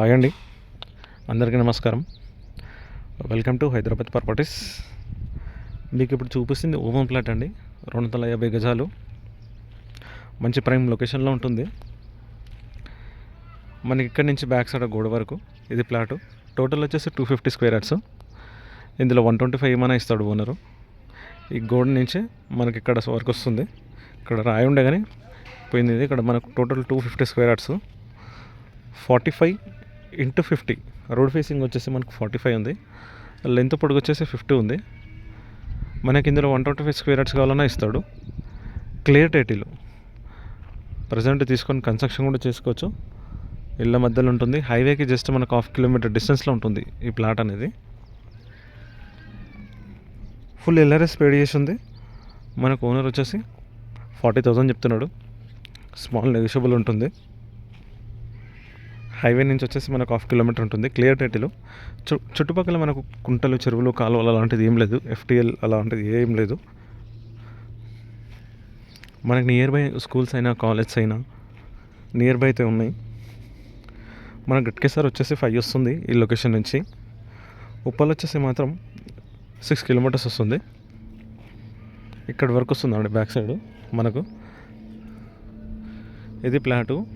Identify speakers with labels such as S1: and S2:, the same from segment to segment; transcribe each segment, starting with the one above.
S1: Hi అండి అందరికీ నమస్కారం. వెల్కమ్ టు హైదరాబాద్ ప్రాపర్టీస్ మీకు ఇప్పుడు చూపిస్తుంది ఓమన్ ప్లాట్ అండి. రెండు వందల యాభై గజాలు. మంచి ప్రైమ్ లొకేషన్లో ఉంటుంది. మనకి ఇక్కడి నుంచి బ్యాక్ సైడ్ గోడ వరకు ఇది ప్లాటు. టోటల్ వచ్చేసి టూ ఫిఫ్టీ స్క్వేర్ యార్డ్స్ ఇందులో వన్ ట్వంటీ ఫైవ్ ఏమైనా ఇస్తాడు ఓనరు. ఈ గోడ నుంచి మనకి ఇక్కడ వరకు వస్తుంది. ఇక్కడ రాయి ఉండే కానీ పోయింది. ఇది ఇక్కడ మనకు total two fifty square yards forty five into fifty. Road facing వచ్చేసి మనకు ఫార్టీ ఫైవ్ ఉంది. లెంత్ పొడుగు వచ్చేసి ఫిఫ్టీ ఉంది. మనకి ఇందులో one twenty five square yards కావాలన్నా ఇస్తాడు. Clear title. ప్రజెంట్ తీసుకొని కన్స్ట్రక్షన్ కూడా చేసుకోవచ్చు. ఇళ్ళ మధ్యలో ఉంటుంది. హైవేకి జస్ట్ మనకు హాఫ్ కిలోమీటర్ డిస్టెన్స్లో ఉంటుంది ఈ ప్లాట్ అనేది. ఫుల్ ఎల్ఆర్ఎస్ పేడ్ చేసి ఉంది. మనకు ఓనర్ వచ్చేసి ఫార్టీ థౌజండ్ చెప్తున్నాడు. స్మాల్ నెగిషియబుల్ ఉంటుంది. హైవే నుంచి వచ్చేసి మనకు హాఫ్ కిలోమీటర్ ఉంటుంది క్లియర్ టైటిలో చు చుట్టుపక్కల మనకు కుంటలు చెరువులు కాలువలు అలాంటిది ఏం లేదు. ఎఫ్టీఎల్ అలాంటిది ఏం లేదు. మనకి నియర్ బై స్కూల్స్ అయినా కాలేజ్ అయినా నియర్ బై అయితే ఉన్నాయి. మన గట్కేసార్ వచ్చేసి ఫైవ్ వస్తుంది ఈ లొకేషన్ నుంచి. ఉప్పల్ వచ్చేసి మాత్రం సిక్స్ కిలోమీటర్స్ వస్తుంది. ఇక్కడ వరకు వస్తుందండి బ్యాక్ సైడ్ మనకు. ఇది ప్లాటు.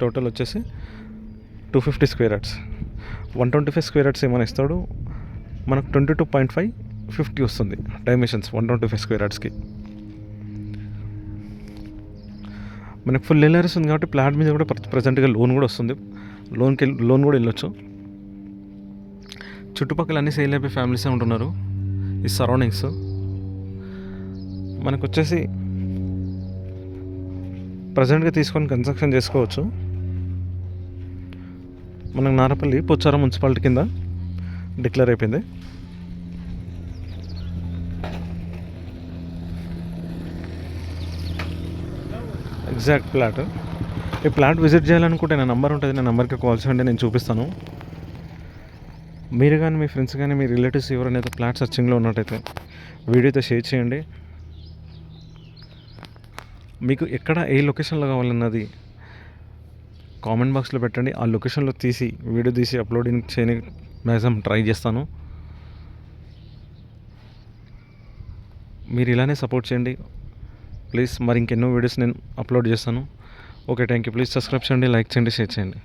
S1: టోటల్ వచ్చేసి two fifty square yards. One twenty five square yards ఏమైనా ఇస్తాడు మనకు twenty two point five fifty వస్తుంది dimensions one twenty five square యార్డ్స్కి. మనకు ఫుల్ ఎల్ఆర్ఎస్ ఉంది కాబట్టి ప్లాట్ మీద కూడా ప్రజెంట్గా లోన్ కూడా వస్తుంది. లోన్కి లోన్ కూడా వెళ్ళొచ్చు. చుట్టుపక్కల అన్ని సేల్ అయిపోయి ఫ్యామిలీసే ఉంటున్నారు ఈ సరౌండింగ్స్. మనకు వచ్చేసి ప్రజెంట్గా తీసుకొని కన్స్ట్రక్షన్ చేసుకోవచ్చు. మనకు నారపల్లి పోచారం మున్సిపాలిటీ కింద డిక్లేర్ అయిపోయింది. Exact plot. ఈ ప్లాట్ విజిట్ చేయాలనుకుంటే నా నెంబర్ ఉంటుంది నా నెంబర్కి కాల్ చేయండి నేను చూపిస్తాను. మీరు కానీ మీ ఫ్రెండ్స్ కానీ మీ రిలేటివ్స్ ఎవరైనా ప్లాట్ సర్చింగ్లో ఉన్నట్టయితే వీడియోతో షేర్ చేయండి. మీకు ఎక్కడ ఏ లొకేషన్లో కావాలన్నది కామెంట్ బాక్స్లో పెట్టండి. ఆ లొకేషన్లో తీసి వీడియో తీసి అప్లోడింగ్ చేయని మ్యాక్సిమం ట్రై చేస్తాను. మీరు ఇలానే సపోర్ట్ చేయండి. ప్లీజ్ మరి ఇంకెన్నో వీడియోస్ నేను అప్లోడ్ చేస్తాను. Okay thank you please subscribe చేయండి లైక్ చేయండి షేర్ చేయండి.